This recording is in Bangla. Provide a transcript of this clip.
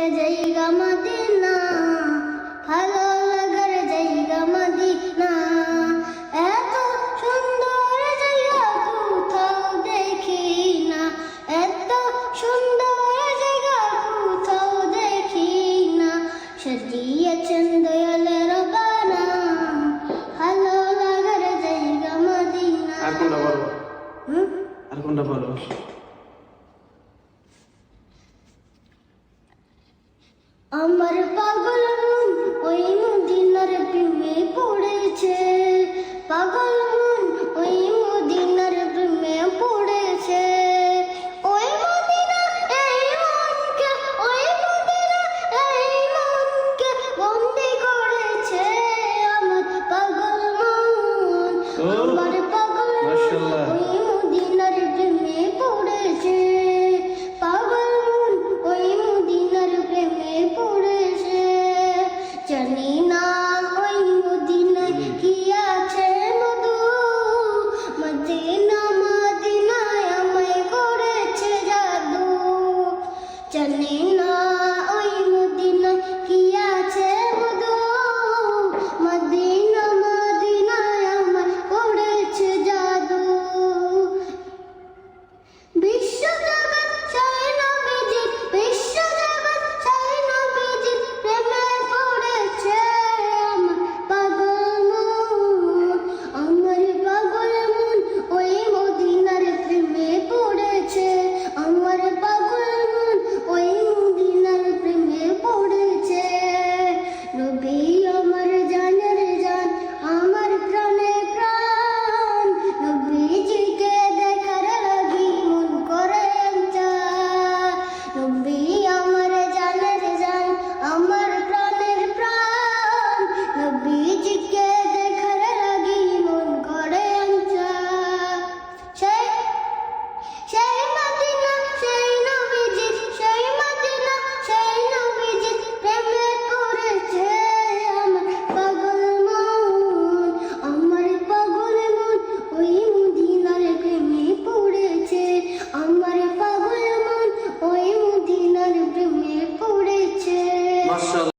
চলে যাই গামাদিনা ভালো লাগার যাই গামাদিনা এত সুন্দর জায়গা কোথাও দেখি না এত সুন্দর জায়গা কোথাও দেখি না সাজিয়েছেন দয়ালের বানা ভালো লাগার জায়গা মাদিনা আর কোনটা বলো? আমার পাগল মন ওই মদিনার প্রেমে পড়েছে। পাগল মন ওই মদিনার প্রেমে পড়েছে। ওই মদিনা এই মনকে ওই মদিনা এই মনকে আমার পাগল মন। আমার পাগল মন Janina.